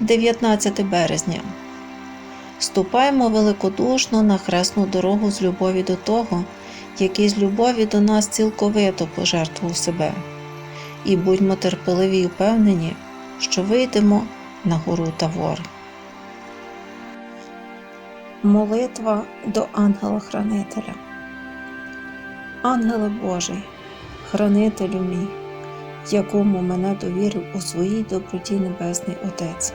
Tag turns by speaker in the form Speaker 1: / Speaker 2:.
Speaker 1: 19 березня. Ступаємо великодушно на хресну дорогу з любові до того, який з любові до нас цілковито пожертвував себе, і будьмо терпеливі й впевнені, що вийдемо на гору Тавор. Молитва до ангела-хранителя. Ангеле Божий, хранителю мій, якому мене довірив у своїй доброті Небесний Отець.